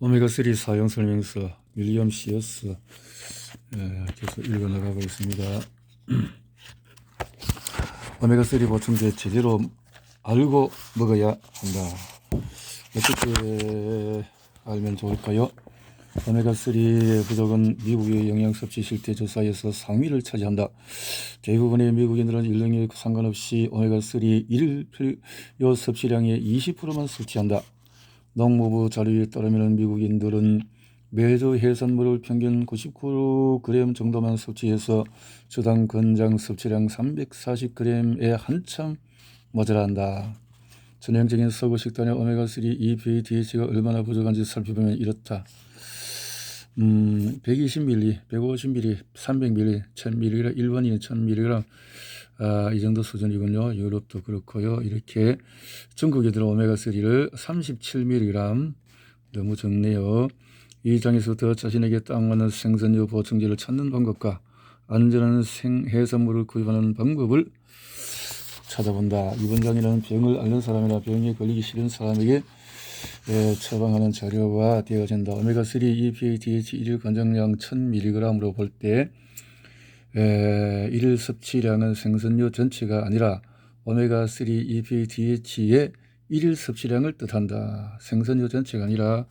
오메가3 사용 설명서 윌리엄 시어스 예, 계속 읽어 나가고 있습니다. 오메가3 보충제 제대로 알고 먹어야 한다. 어떻게 알면 좋을까요? 오메가3 부족은 미국의 영양 섭취 실태 조사에서 상위를 차지한다. 대부분의 미국인들은 연령에 상관없이 오메가3 일일 필요 섭취량의 20%만 섭취한다. 농무부 자료에 따르면 미국인들은 매주 해산물을 평균 99g 정도만 섭취해서 주당 건장 섭취량 340g에 한참 모자란다. 전형적인 서구 식단의 오메가3 EPA, DH가 얼마나 부족한지 살펴보면 이렇다. 음, 120ml, 150ml, 300ml, 1000mg, 일본인 1000mg, 아, 이 정도 수준이군요. 유럽도 그렇고요. 이렇게 중국애들 오메가3를 37mg 너무 적네요. 이 장에서부터 자신에게 딱 맞는 생선류 보충제를 찾는 방법과 안전한 생해산물을 구입하는 방법을 찾아본다. 이번 장에는 병을 앓는 사람이나 병에 걸리기 싫은 사람에게 예, 처방하는 자료가 되어진다. 오메가3 EPA, DH 일일 권장량 1000mg으로 볼때 에, 일일 섭취량은 생선류 전체가 아니라 오메가3 EPA, DH의 일일 섭취량을 뜻한다. 생선류 전체가 아니라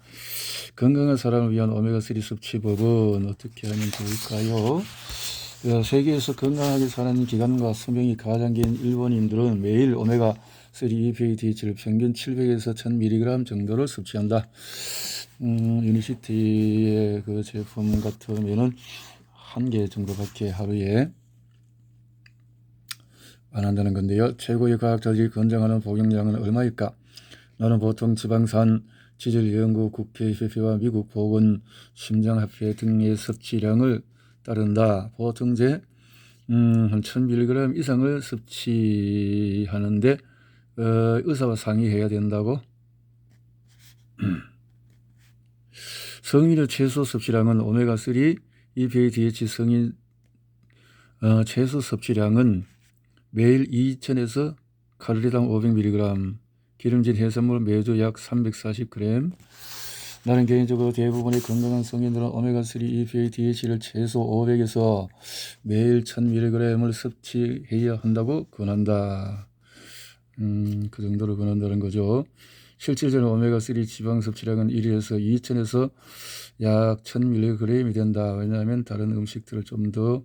건강한 사람을 위한 오메가3 섭취법은 어떻게 하면 좋을까요? 어, 세계에서 건강하게 사는 기간과 수명이 가장 긴 일본인들은 매일 오메가 3 EPA, DH를 평균 700에서 1000mg 정도를 섭취한다. 음, 유니시티의 그 제품 같으면은 한 개 정도밖에 하루에 안 한다는 건데요. 최고의 과학자들이 권장하는 복용량은 얼마일까? 나는 보통 지방산 지질연구 국회협회와 미국 보건 심장합회 등의 섭취량을 따른다. 보통 제 음, 한 1000mg 이상을 섭취하는데 어, 의사와 상의해야 된다고. 성인의 최소 섭취량은 오메가3 EPA, DH 성인 어, 최소 섭취량은 매일 2,000에서 칼로리당 500mg, 기름진 해산물 매주 약 340g. 나는 개인적으로 대부분의 건강한 성인들은 오메가3 EPA, DH를 최소 500에서 매일 1000mg을 섭취해야 한다고 권한다. 음, 그 정도로 권한다는 거죠. 실질적인 오메가3 지방 섭취량은 1일에서 2,000에서 약 1000mg이 된다. 왜냐하면 다른 음식들을 좀 더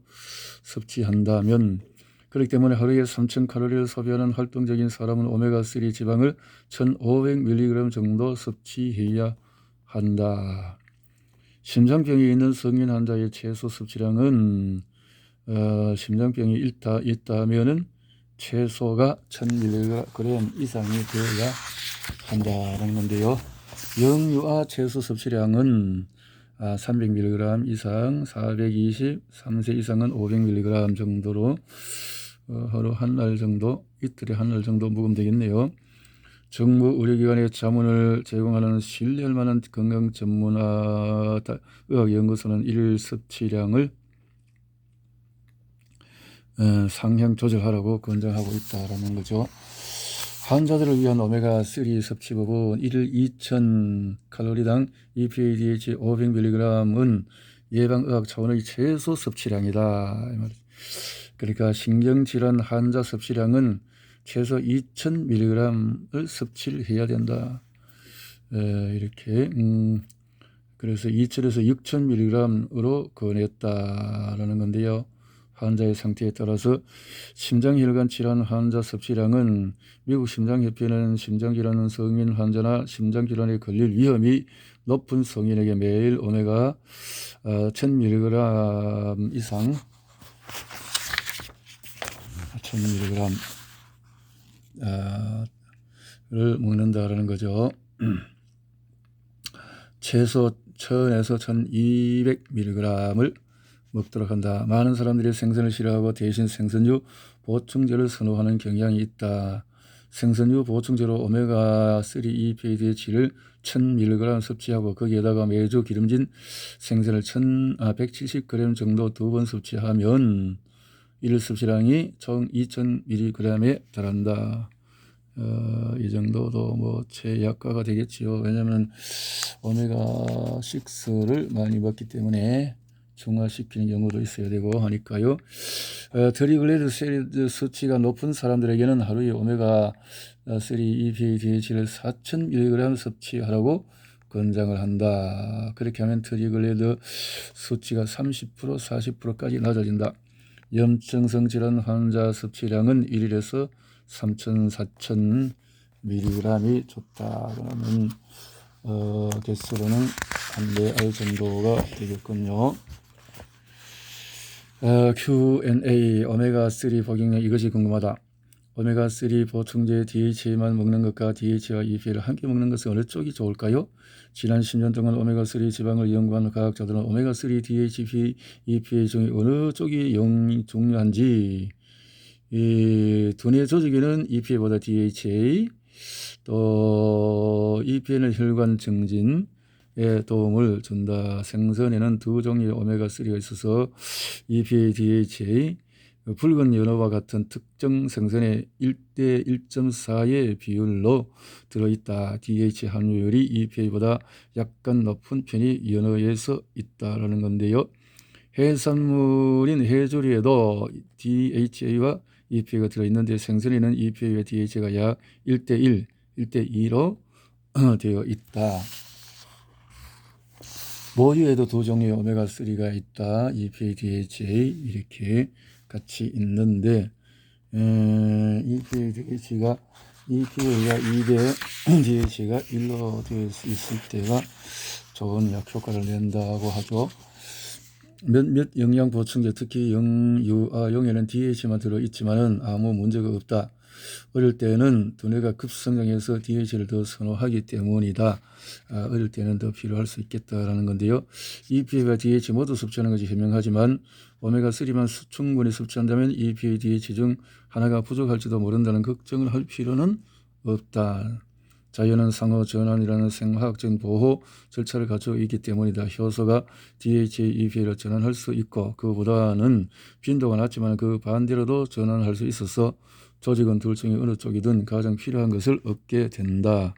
섭취한다면 그렇기 때문에 하루에 3000 칼로리를 소비하는 활동적인 사람은 오메가3 지방을 1500mg 정도 섭취해야 한다. 심장병이 있는 성인 환자의 최소 섭취량은 어, 심장병이 있다, 있다면은 최소가 1000mg 이상이 되어야 한다는 건데요. 영유아 최소 섭취량은 아, 300mg 이상, 420, 3세 이상은 500mg 정도로 어, 하루 한 날 정도, 이틀에 한 날 정도 먹으면 되겠네요. 정부 의료기관의 자문을 제공하는 신뢰할 만한 건강 전문화 의학연구소는 일일 섭취량을 어, 상향 조절하라고 권장하고 있다라는 거죠. 환자들을 위한 오메가 3 섭취법은 1일 2,000 칼로리당 EPA, DH 500mg은 예방 의학 차원의 최소 섭취량이다. 그러니까 신경 질환 환자 섭취량은 최소 2,000mg을 섭취를 해야 된다. 에, 이렇게 음, 그래서 2,000에서 6,000mg으로 권했다라는 건데요. 환자의 상태에 따라서 심장혈관 질환 환자 섭취량은 미국 심장협회는 심장질환 성인 환자나 심장질환에 걸릴 위험이 높은 성인에게 매일 오메가 1000mg 이상 1000mg를 먹는다라는 거죠. 최소 1000에서 1200mg을 먹도록 한다. 많은 사람들이 생선을 싫어하고 대신 생선류 보충제를 선호하는 경향이 있다. 생선류 보충제로 오메가3 EPA, DH를 1000mg 섭취하고 거기에다가 매주 기름진 생선을 1000, 아, 170g 정도 두 번 섭취하면 일 섭취량이 총 2000mg에 달한다. 어, 이 정도도 뭐 최약가가 되겠지요. 왜냐하면 오메가 6를 많이 먹기 때문에 중화시키는 경우도 있어야 되고 하니까요. 어, 트리글리세리드 수치가 높은 사람들에게는 하루에 오메가 3 EPA DH를 4,000mg 섭취하라고 권장을 한다. 그렇게 하면 트리글리드 수치가 30% 40%까지 낮아진다. 염증성 질환 환자 섭취량은 1일에서 3천 4천 mg이 좋다. 그러면 어, 개수로는 한대알 정도가 되겠군요. 어, Q&A 오메가3 복용량 이것이 궁금하다. 오메가3 보충제 DHA만 먹는 것과 DHA와 EPA를 함께 먹는 것은 어느 쪽이 좋을까요? 지난 10년 동안 오메가3 지방을 연구한 과학자들은 오메가3 DHA, EPA 중에 어느 쪽이 영, 중요한지 이 두뇌 조직에는 EPA보다 DHA 또 EPA는 혈관 증진 에 도움을 준다. 생선에는 두 종류의 오메가3가 있어서 EPA, DHA 붉은 연어와 같은 특정 생선의 1대 1.4의 비율로 들어있다. DH 함유율이 EPA보다 약간 높은 편이 연어에서 있다라는 건데요. 해산물인 해조류에도 DHA와 EPA가 들어있는데 생선에는 EPA와 DHA가 약 1대 1, 1대 2로 되어 있다. 모유에도 두 종류의 오메가3가 있다. EPA, DHA 이렇게 같이 있는데 에, EPA, DHA가 EPA가 2대 DHA가 1로 되어 있을 때가 좋은 약 효과를 낸다고 하죠. 몇몇 영양 보충제 특히 영 유아용에는 DH만 들어 있지만은 아무 문제가 없다. 어릴 때는 두뇌가 급성장해서 DH를 더 선호하기 때문이다. 아, 어릴 때는 더 필요할 수 있겠다라는 건데요. EPA와 DH 모두 섭취하는 것이 현명하지만 오메가3만 충분히 섭취한다면 EPA, DH 중 하나가 부족할지도 모른다는 걱정을 할 필요는 없다. 자연은 상호 전환이라는 생화학적인 보호 절차를 가지고 있기 때문이다. 효소가 DHA, EPA를 전환할 수 있고 그보다는 빈도가 낮지만 그 반대로도 전환할 수 있어서 조직은 둘 중에 어느 쪽이든 가장 필요한 것을 얻게 된다.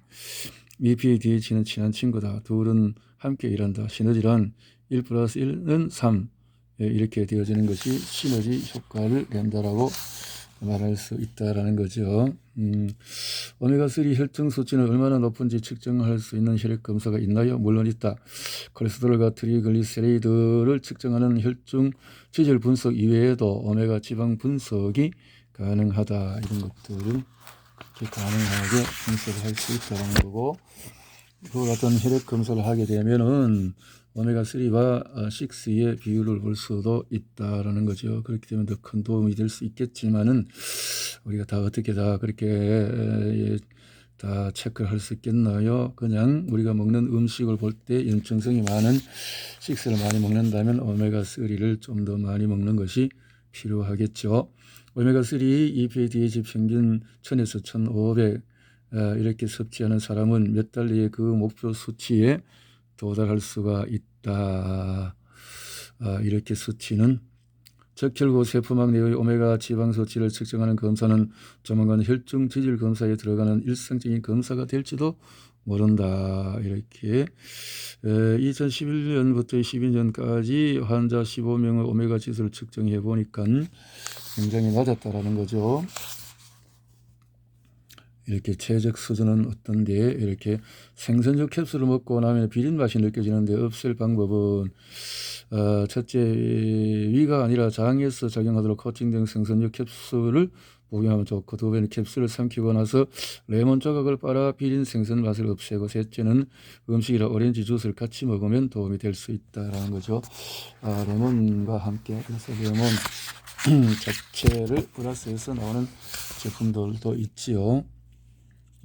EPA, DH는 친한 친구다. 둘은 함께 일한다. 시너지란 1 플러스 1은 3 예, 이렇게 되어지는 것이 시너지 효과를 낸다라고 말할 수 있다라는 거죠. 음, 오메가3 혈중 수치는 얼마나 높은지 측정할 수 있는 혈액 검사가 있나요? 물론 있다. 콜레스테롤과 트리글리세리드를 측정하는 혈중 지질 분석 이외에도 오메가 지방 분석이 가능하다. 이런 것들은 그렇게 가능하게 분석을 할수 있다는 거고 그 같은 혈액 검사를 하게 되면은 오메가3와 6의 비율을 볼 수도 있다라는 거죠. 그렇기 때문에 더 큰 도움이 될 수 있겠지만은 우리가 다 어떻게 다 그렇게 다 체크를 할수 있겠나요? 그냥 우리가 먹는 음식을 볼 때 염증성이 많은 6를 많이 먹는다면 오메가3를 좀 더 많이 먹는 것이 필요하겠죠. 오메가3 EPA, DHA 평균 1000에서 1500 이렇게 섭취하는 사람은 몇 달 내에 그 목표 수치에 도달할 수가 있다. 아, 이렇게 수치는 적혈구 세포막 내의 오메가 지방 수치를 측정하는 검사는 조만간 혈중 지질 검사에 들어가는 일상적인 검사가 될지도 모른다. 이렇게 2011년부터 12년까지 환자 15명의 오메가 지수를 측정해 보니까 굉장히 낮았다라는 거죠. 이렇게 최적 수준은 어떤데 이렇게 생선적 캡슐을 먹고 나면 비린 맛이 느껴지는데 없앨 방법은 어, 첫째 위가 아니라 장에서 작용하도록 코팅된 생선적 캡슐을 복용하면 좋고 두 번째는 캡슐을 삼키고 나서 레몬 조각을 빨아 비린 생선 맛을 없애고 셋째는 음식이라 오렌지 주스를 같이 먹으면 도움이 될 수 있다라는 거죠. 아, 레몬과 함께 그래서 레몬 자체를 플러스해서 나오는 제품들도 있지요.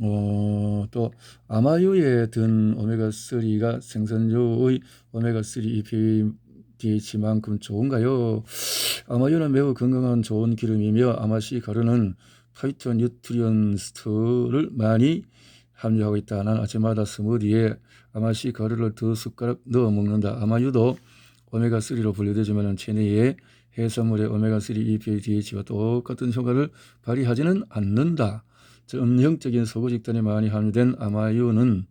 어, 또 아마유에 든 오메가3가 생선류의 오메가3 EPA DH만큼 좋은가요? 아마유는 매우 건강한 좋은 기름이며 아마시 가루는 파이토 뉴트리언스를 많이 함유하고 있다. 난 아침마다 스무디에 아마시 가루를 두 숟가락 넣어 먹는다. 아마유도 오메가3로 분류되지만 체내에 해산물의 오메가3 EPA DH와 똑같은 효과를 발휘하지는 않는다. 전형적인 소고 집단이 많이 함유된 아마유는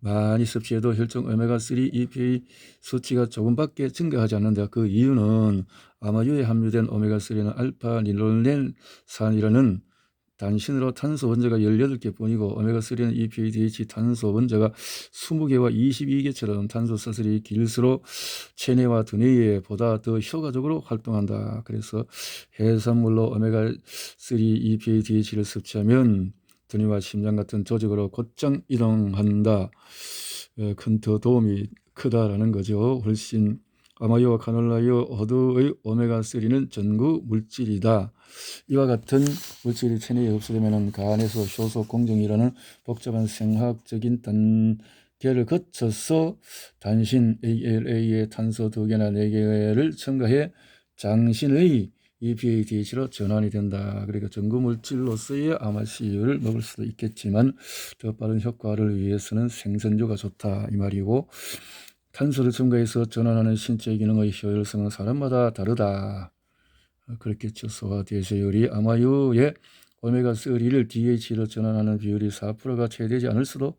많이 섭취해도 혈중 오메가3 EPA 수치가 조금밖에 증가하지 않는다. 그 이유는 아마유에 함유된 오메가3는 알파 닐롤렌산이라는 단신으로 탄소 원자가 18개 뿐이고 오메가3는 EPADH 탄소 원자가 20개와 22개처럼 탄소 사슬이 길수록 체내와 두뇌에 보다 더 효과적으로 활동한다. 그래서 해산물로 오메가3 EPADH를 섭취하면 두뇌와 심장 같은 조직으로 곧장 이동한다. 에, 큰더 도움이 크다라는 거죠. 훨씬 아마유와 카놀라유 어두의 오메가3는 전구 물질이다. 이와 같은 물질이 체내에 흡수되면 간에서 효소 공정이라는 복잡한 생화학적인 단계를 거쳐서 단신 ALA의 탄소 두 개나 네 개를 첨가해 장신의 EPADH로 전환이 된다. 그러니까 전구 물질로서의 아마씨유를 먹을 수도 있겠지만 더 빠른 효과를 위해서는 생선류가 좋다 이 말이고 탄소를 첨가해서 전환하는 신체 기능의 효율성은 사람마다 다르다. 그렇겠죠. 소화 대사율이 아마유의 오메가3를 DH로 전환하는 비율이 4%가 채 되지 않을 수도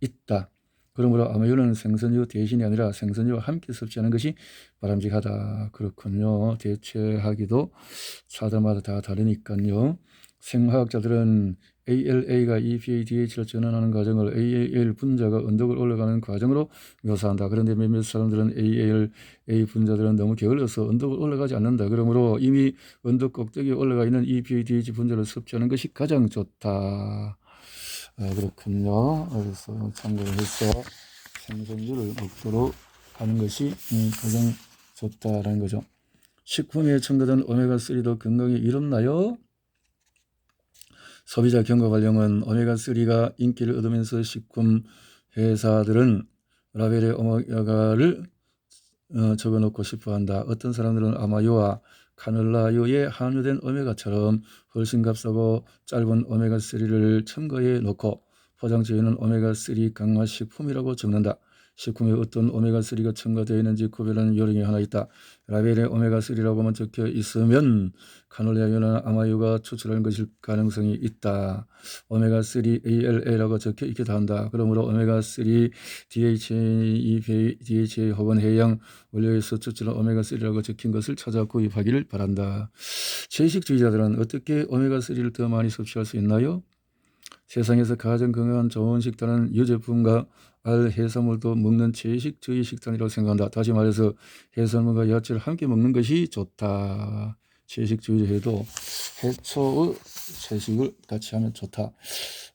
있다. 그러므로 아마유는 생선유 대신이 아니라 생선유와 함께 섭취하는 것이 바람직하다. 그렇군요. 대체하기도 사람마다 다 다르니까요. 생화학자들은 ALA가 EPADH로 전환하는 과정을 AAL 분자가 언덕을 올라가는 과정으로 묘사한다. 그런데 몇몇 사람들은 AALA 분자들은 너무 게을러서 언덕을 올라가지 않는다. 그러므로 이미 언덕 꼭대기에 올라가 있는 EPADH 분자를 섭취하는 것이 가장 좋다. 아, 그렇군요. 그래서 참고를 해서 생선류를 먹도록 하는 것이 음, 가장 좋다라는 거죠. 식품에 첨가된 오메가3도 건강에 이롭나요? 소비자 경과 관령은 오메가3가 인기를 얻으면서 식품 회사들은 라벨에 오메가를 어, 적어놓고 싶어 한다. 어떤 사람들은 아마유와 카놀라유에 함유된 오메가처럼 훨씬 값싸고 짧은 오메가3를 첨가해 놓고 포장지에는 오메가3 강화 식품이라고 적는다. 식품에 어떤 오메가3가 첨가되어 있는지 구별하는 요령이 하나 있다. 라벨에 오메가3라고만 적혀 있으면 카놀라유나 아마유가 추출한 것일 가능성이 있다. 오메가3 ALA라고 적혀 있기도 한다. 그러므로 오메가3 DHA, DHA 혹은 해양 원료에서 추출한 오메가3라고 적힌 것을 찾아 구입하기를 바란다. 채식주의자들은 어떻게 오메가3를 더 많이 섭취할 수 있나요? 세상에서 가장 건강한 좋은 식단은 유제품과 알, 해산물도 먹는 채식주의 식단이라고 생각한다. 다시 말해서 해산물과 야채를 함께 먹는 것이 좋다. 채식주의해도 해초의 채식을 같이 하면 좋다.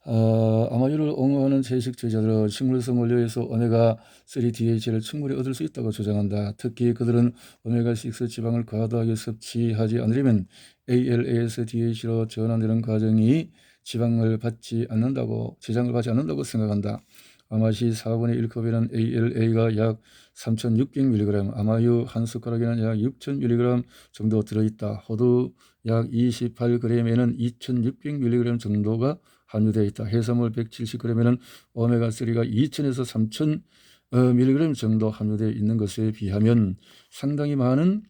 어, 아마유를 옹호하는 채식주의자들은 식물성 원료에서 오메가3 DHA를 충분히 얻을 수 있다고 주장한다. 특히 그들은 오메가6 지방을 과도하게 섭취하지 않으려면 ALA에서 DHA로 전환되는 과정이 지방을 받지 않는다고 지장을 받지 않는다고 생각한다. 아마시 4분의 1컵에는 ALA가 약 3,600mg, 아마유 한 숟가락에는 약 6,000mg 정도 들어있다. 호두 약 28g에는 2,600mg 정도가 함유되어 있다. 해산물 170g에는 오메가3가 2,000에서 3,000mg 정도 함유되어 있는 것에 비하면 상당히 많은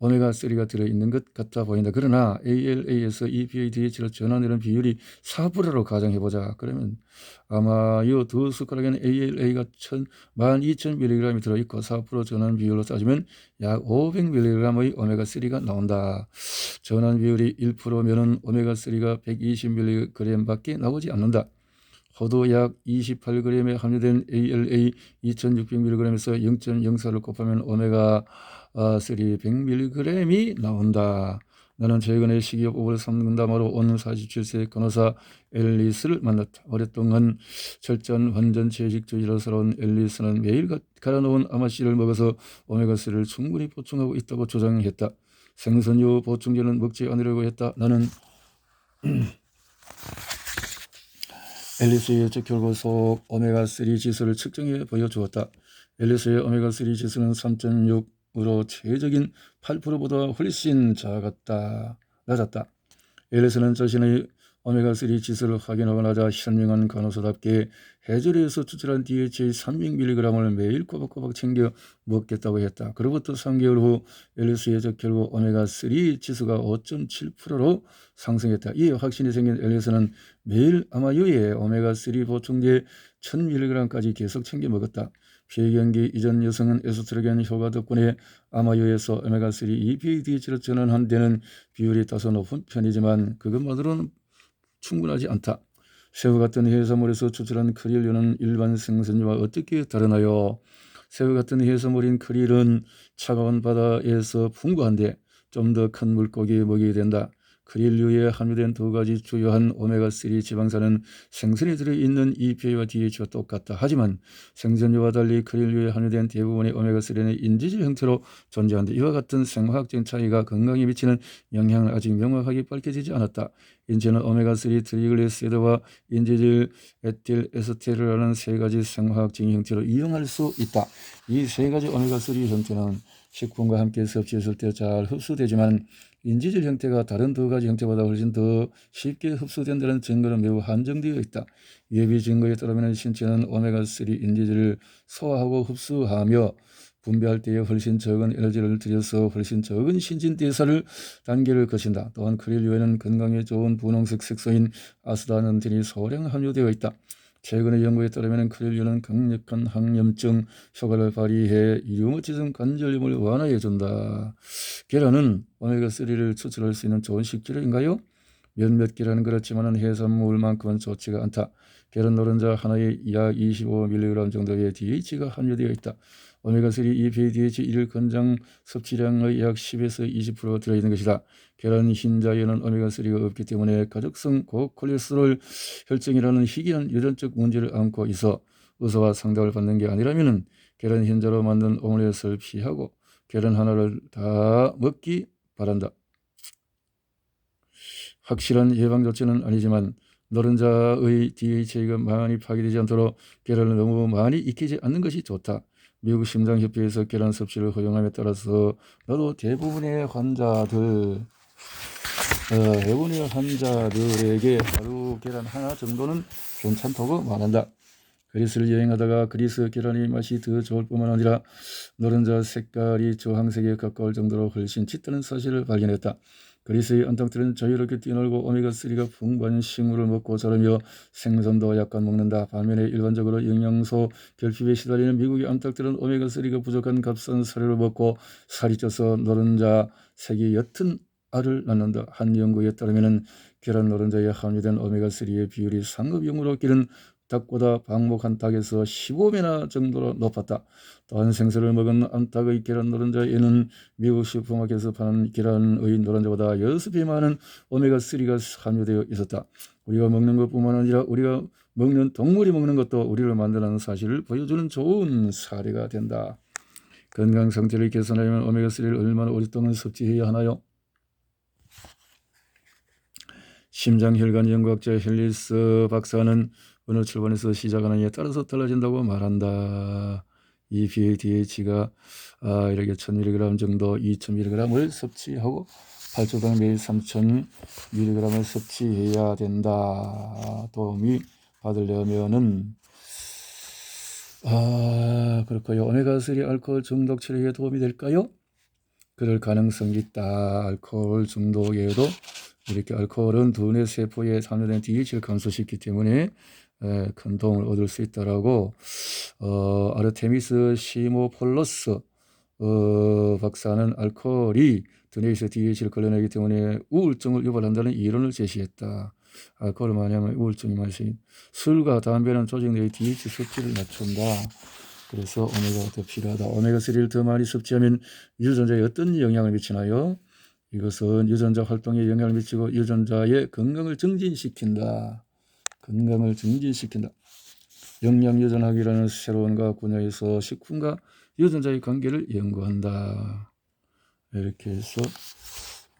오메가3가 들어있는 것 같아 보인다. 그러나 ALA에서 EPA-DH로 전환되는 비율이 4%로 가정해보자. 그러면 아마 이 두 숟가락에는 ALA가 12,000mg이 들어있고 4% 전환 비율로 따지면 약 500mg의 오메가3가 나온다. 전환 비율이 1%면은 오메가3가 120mg밖에 나오지 않는다. 호두 약 28g에 함유된 ALA 2600mg에서 0.04를 곱하면 오메가 3 100mg이 나온다. 나는 최근에 식이요법을 삼는다마로 온 47세 간호사 앨리스를 만났다. 오랫동안 철저한 완전 채식주의로 살아온 앨리스는 매일 갈아놓은 아마씨를 먹어서 오메가3를 충분히 보충하고 있다고 주장했다. 생선유 보충제는 먹지 않으려고 했다. 나는 앨리스의 적혈구 속 오메가3 지수를 측정해 보여주었다. 앨리스의 오메가3 지수는 3.6 으로 최적인 8%보다 훨씬 작았다. 낮았다. 앨리스는 자신의 오메가3 지수를 확인하고 나자 현명한 간호사답게 해조류에서 추출한 DHA 300mg을 매일 꼬박꼬박 챙겨 먹겠다고 했다. 그로부터 3개월 후 엘리스의 적혈구 오메가3 지수가 5.7%로 상승했다. 이에 확신이 생긴 엘리스는 매일 아마유에 오메가3 보충제 1000mg까지 계속 챙겨 먹었다. 폐경기 이전 여성은 에스트로겐 효과 덕분에 아마유에서 오메가3 EPADH로 전환한 데는 비율이 다소 높은 편이지만 그것만으로는 충분하지 않다. 새우 같은 해산물에서 추출한 크릴류는 일반 생선류와 어떻게 다르나요? 새우 같은 해산물인 크릴은 차가운 바다에서 풍부한데 좀 더 큰 물고기 먹이 된다. 크릴류에 함유된 두 가지 주요한 오메가3 지방산은 생선에 들어있는 EPA와 DH와 똑같다. 하지만 생선류와 달리 크릴류에 함유된 대부분의 오메가3는 인지질 형태로 존재한다. 이와 같은 생화학적인 차이가 건강에 미치는 영향을 아직 명확하게 밝혀지지 않았다. 인체는 오메가3 트리글리세리드와 인지질 에틸 에스테르라는 세 가지 생화학적인 형태로 이용할 수 있다. 이 세 가지 오메가3 형태는 식품과 함께 섭취했을 때 잘 흡수되지만 인지질 형태가 다른 두 가지 형태보다 훨씬 더 쉽게 흡수된다는 증거는 매우 한정되어 있다. 예비 증거에 따르면 신체는 오메가3 인지질을 소화하고 흡수하며 분배할 때에 훨씬 적은 에너지를 들여서 훨씬 적은 신진대사를 단계를 거친다. 또한 크릴류에는 건강에 좋은 분홍색 색소인 아스타는틴이 소량 함유되어 있다. 최근의 연구에 따르면 크릴류는 강력한 항염증 효과를 발휘해 류머티즘 관절염을 완화해 준다. 계란은 오메가3를 추출할 수 있는 좋은 식재료인가요? 몇몇 계란은 그렇지만 해산물만큼은 좋지가 않다. 계란 노른자 하나에 약 25mg 정도의 DH가 함유되어 있다. 오메가3 EPA DH 1 건장 섭취량의 약 10에서 20% 들어있는 것이다. 계란 흰자에는 오메가3가 없기 때문에 가족성 고콜레스테롤 혈증이라는 희귀한 유전적 문제를 안고 있어 의사와 상담을 받는 게 아니라면 계란 흰자로 만든 오믈렛을 피하고 계란 하나를 다 먹기 바란다. 확실한 예방 조치는 아니지만 노른자의 DHA가 많이 파괴되지 않도록 계란을 너무 많이 익히지 않는 것이 좋다. 미국 심장협회에서 계란 섭취를 허용함에 따라서 나도 대부분의 환자들 어, 대부분의 환자들에게 하루 계란 하나 정도는 괜찮다고 말한다. 그리스를 여행하다가 그리스 계란의 맛이 더 좋을 뿐만 아니라 노른자 색깔이 주황색에 가까울 정도로 훨씬 짙다는 사실을 발견했다. 그리스의 언덕들은 자유롭게 뛰놀고 오메가3가 풍부한 식물을 먹고 자르며 생선도 약간 먹는다. 반면에 일반적으로 영양소 결핍에 시달리는 미국의 언덕들은 오메가3가 부족한 값싼 사료를 먹고 살이 쪄서 노른자 색이 옅은 알을 낳는다. 한 연구에 따르면 계란 노른자에 함유된 오메가3의 비율이 상급 용으로 기른 닭보다 방목 한 닭에서 15배나 정도로 높았다. 또한 생선을 먹은 암탉의 계란 노른자 에는 미국 슈퍼마켓에서 파는 계란의 노른자보다 6배 많은 오메가3가 함유되어 있었다. 우리가 먹는 것뿐만 아니라 우리가 먹는 동물이 먹는 것도 우리를 만드는 사실을 보여주는 좋은 사례가 된다. 건강 상태를 개선하려면 오메가3를 얼마나 오랫동안 섭취해야 하나요? 심장혈관 연구학자 헬리스 박사는 어느 출판에서 시작하는 이에 따라서 달라진다고 말한다. 이 BADH가 아, 이렇게 1000mg 정도, 2000mg을 섭취하고 8조 당 매일 3000mg을 섭취해야 된다. 도움이 받으려면은 아, 그렇고요. 오메가3 알코올 중독 치료에 도움이 될까요? 그럴 가능성이 있다. 알코올 중독에도 이렇게 알코올은 두뇌 세포에 함유된 DH를 감소시키기 때문에 에, 큰 도움을 얻을 수 있다라고 어, 아르테미스 시모폴러스 어, 박사는 알코올이 두뇌에서 DH를 걸러내기 때문에 우울증을 유발한다는 이론을 제시했다. 알코올을 많이 하면 우울증이 많이 생 술과 담배는 조직 내의 DH 섭취를 낮춘다. 그래서 오메가가 더 필요하다. 오메가3를 더 많이 섭취하면 유전자에 어떤 영향을 미치나요? 이것은 유전자 활동에 영향을 미치고 유전자의 건강을 증진시킨다. 건강을 증진시킨다. 영양 유전학이라는 새로운 과학 분야에서 식품과 유전자의 관계를 연구한다. 이렇게 해서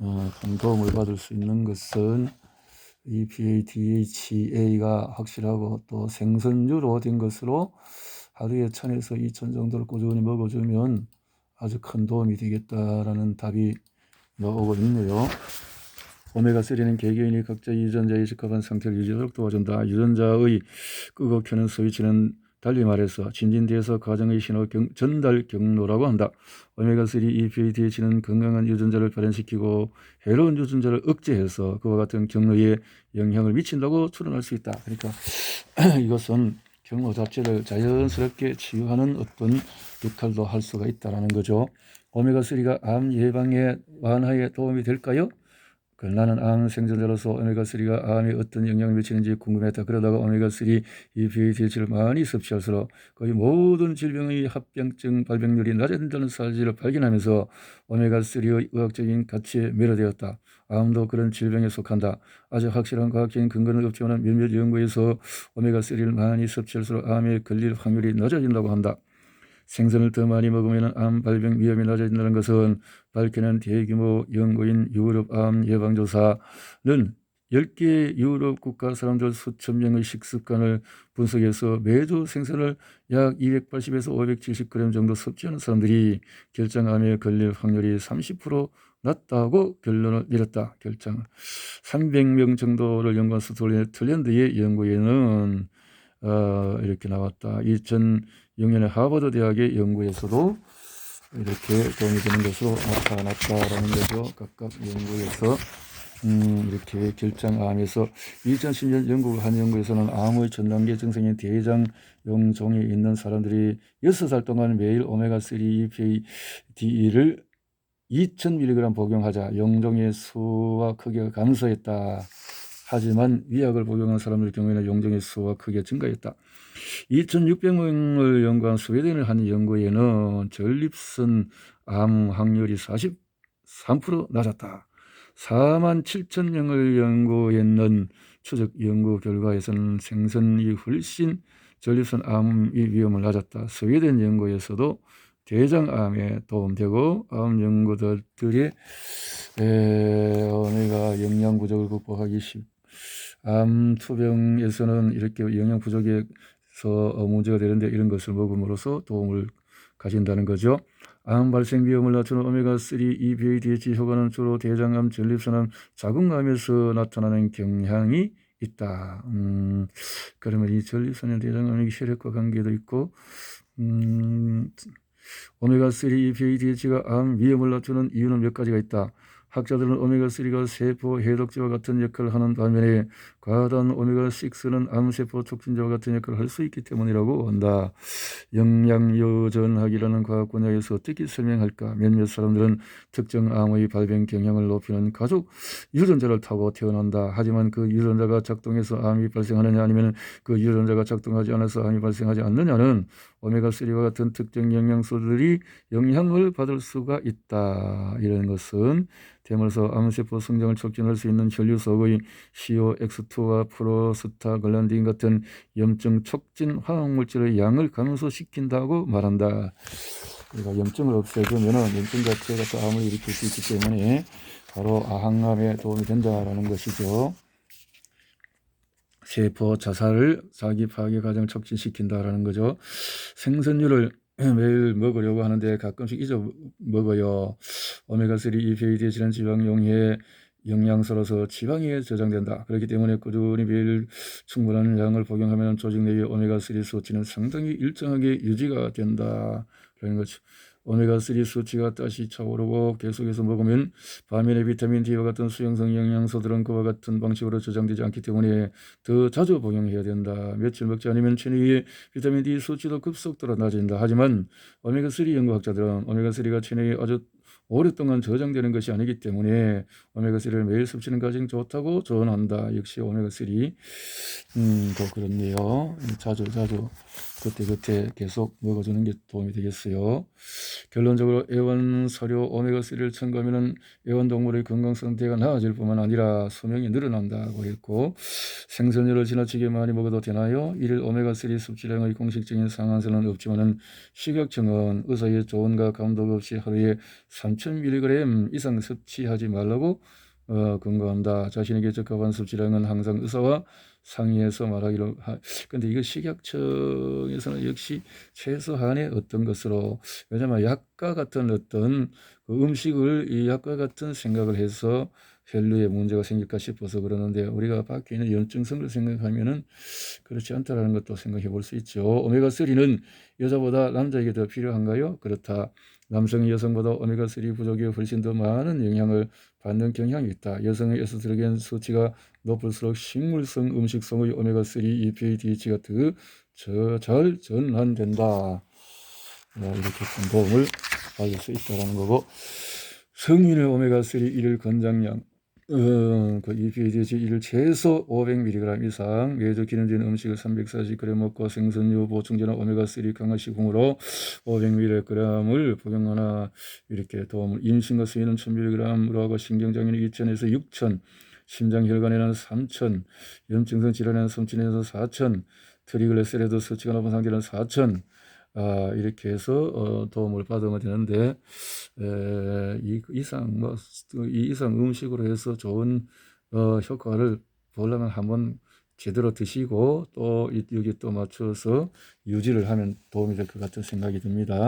어, 큰 도움을 받을 수 있는 것은 EPA, DHA가 확실하고 또 생선류로 된 것으로 하루에 1000에서 2000 정도를 꾸준히 먹어주면 아주 큰 도움이 되겠다라는 답이 나오고 있네요. 오메가3는 개개인이 각자 유전자에 적합한 상태를 유지하도록 도와준다. 유전자의 끄고 켜는 스위치는 달리 말해서 진진대에서 가정의 신호 경, 전달 경로라고 한다. 오메가3 EPADH는 건강한 유전자를 발현시키고 해로운 유전자를 억제해서 그와 같은 경로에 영향을 미친다고 추론할 수 있다. 그러니까 이것은 경로 자체를 자연스럽게 치유하는 어떤 역할도 할 수가 있다라는 거죠. 오메가3가 암 예방에 완화에 도움이 될까요? 그 나는 암 생존자로서 오메가3가 암에 어떤 영향을 미치는지 궁금했다. 그러다가 오메가3 EPADH를 많이 섭취할수록 거의 모든 질병의 합병증 발병률이 낮아진다는 사실을 발견하면서 오메가3의 의학적인 가치에 매료되었다. 암도 그런 질병에 속한다. 아주 확실한 과학적인 근거는 없지만 몇몇 연구에서 오메가3를 많이 섭취할수록 암에 걸릴 확률이 낮아진다고 한다. 생선을 더 많이 먹으면 암 발병 위험이 낮아진다는 것은 밝혀낸 대규모 연구인 유럽 암 예방조사는 10개 유럽 국가 사람들 수천 명의 식습관을 분석해서 매주 생선을 약 280에서 570g 정도 섭취하는 사람들이 결장암에 걸릴 확률이 30% 낮다고 결론을 내렸다. 결장 300명 정도를 연구한 스톨랜드의 연구에는 어, 이렇게 나왔다. 2006년에 하버드 대학의 연구에서도 이렇게 도움이 되는 것으로 나타났다라는 거죠. 각각 연구에서 음, 이렇게 결장암에서 2010년 영국 한 연구에서는 암의 전 단계 증상인 대장 용종에 있는 사람들이 6살 동안 매일 오메가3 EPAD를 2000mg 복용하자 용종의 수와 크기가 감소했다. 하지만 위약을 복용한 사람들 경우에는 용종의 수가 크게 증가했다. 2,600명을 연구한 스웨덴을 한 연구에는 전립선 암 확률이 43% 낮았다. 4만 7천 명을 연구했는 추적 연구 결과에서는 생선이 훨씬 전립선 암의 위험을 낮았다. 스웨덴 연구에서도 대장암에 도움되고 암 연구들이 오메가 영양 부족을 극복하기 쉽. 암 투병에서는 이렇게 영양 부족에서 문제가 되는데 이런 것을 먹음으로써 도움을 가진다는 거죠. 암 발생 위험을 낮추는 오메가3 EPADH 효과는 주로 대장암, 전립선암, 자궁암에서 나타나는 경향이 있다. 음, 그러면 이 전립선의 대장암의 혈액과 관계도 있고, 음, 오메가3 EPADH가 암 위험을 낮추는 이유는 몇 가지가 있다. 학자들은 오메가3가 세포 해독제와 같은 역할을 하는 반면에 과다한 오메가6는 암세포 촉진제와 같은 역할을 할 수 있기 때문이라고 한다. 영양요전학이라는 과학 분야에서 어떻게 설명할까? 몇몇 사람들은 특정 암의 발병 경향을 높이는 가족 유전자를 타고 태어난다. 하지만 그 유전자가 작동해서 암이 발생하느냐 아니면 그 유전자가 작동하지 않아서 암이 발생하지 않느냐는 오메가3와 같은 특정 영양소들이 영향을 받을 수가 있다. 이런 것은 됨으로써 암세포 성장을 촉진할 수 있는 혈류속의 COX2와 프로스타글란딘 같은 염증 촉진 화학물질의 양을 감소시킨다고 말한다. 그러니까 염증을 없애주면 염증 자체가 또 암을 일으킬 수 있기 때문에 바로 아항암에 도움이 된다라는 것이죠. 세포 자살을 자기 파괴 과정 촉진시킨다라는 거죠. 생선류를 매일 먹으려고 하는데 가끔씩 잊어 먹어요. 오메가3 EPA 지난 지방 용해 영양소로서 지방에 저장된다. 그렇기 때문에 꾸준히 매일 충분한 양을 복용하면 조직 내의 오메가3 수치는 상당히 일정하게 유지가 된다. 라는 거죠. 오메가3 수치가 다시 차오르고 계속해서 먹으면 반면에 비타민 D와 같은 수용성 영양소들은 그와 같은 방식으로 저장되지 않기 때문에 더 자주 복용해야 된다. 며칠 먹지 않으면 체내의 비타민 D 수치도 급속도로 낮아진다. 하지만 오메가3 연구학자들은 오메가3가 체내에 아주 오랫동안 저장되는 것이 아니기 때문에 오메가3를 매일 섭취는 가장 좋다고 조언한다. 역시 오메가3 음, 더 그렇네요. 자주 자주 그때그때 계속 먹어주는 게 도움이 되겠어요. 결론적으로 애완 사료 오메가3를 첨가하면 애완동물의 건강 상태가 나아질 뿐만 아니라 수명이 늘어난다고 했고 생선류를 지나치게 많이 먹어도 되나요? 이를 오메가3 섭취량의 공식적인 상한선은 없지만 식약청은 의사의 조언과 감독 없이 하루에 3,000mg 이상 섭취하지 말라고 어, 권고한다. 자신에게 적합한 섭취량은 항상 의사와 상의해서 말하기로 하. 근데 이거 식약청에서는 역시 최소한의 어떤 것으로 왜냐하면 약과 같은 어떤 그 음식을 이 약과 같은 생각을 해서 혈류에 문제가 생길까 싶어서 그러는데 우리가 밖에 있는 염증성을 생각하면은 그렇지 않다라는 것도 생각해 볼 수 있죠. 오메가3는 여자보다 남자에게 더 필요한가요? 그렇다. 남성이 여성보다 오메가3 부족에 훨씬 더 많은 영향을 받는 경향이 있다. 여성의 에스트로겐 수치가 높을수록 식물성 음식성의 오메가3, EPA, DH가 더잘 전환된다. 뭐 이렇게 큰 도움을 받을 수 있다라는 거고 성인의 오메가3 1일 권장량 어, 그일 최소 500mg 이상 매주 기름진 음식을 340g 먹고 생선류 보충제나 오메가3 강화 식품으로 500mg을 복용하나 이렇게 도움을 임신과 수유는 1000mg으로 하고 신경장애는 2000에서 6000 심장혈관에는 3000 염증성 질환에는 3000에서 4000 트리글리세리드 수치가 높은 상태는 4000 아, 이렇게 해서 어, 도움을 받으면 되는데 에, 이 이상 뭐 이 이상 음식으로 해서 좋은 어, 효과를 보려면 한번 제대로 드시고 또 이- 여기 또 맞춰서 유지를 하면 도움이 될 것 같은 생각이 듭니다.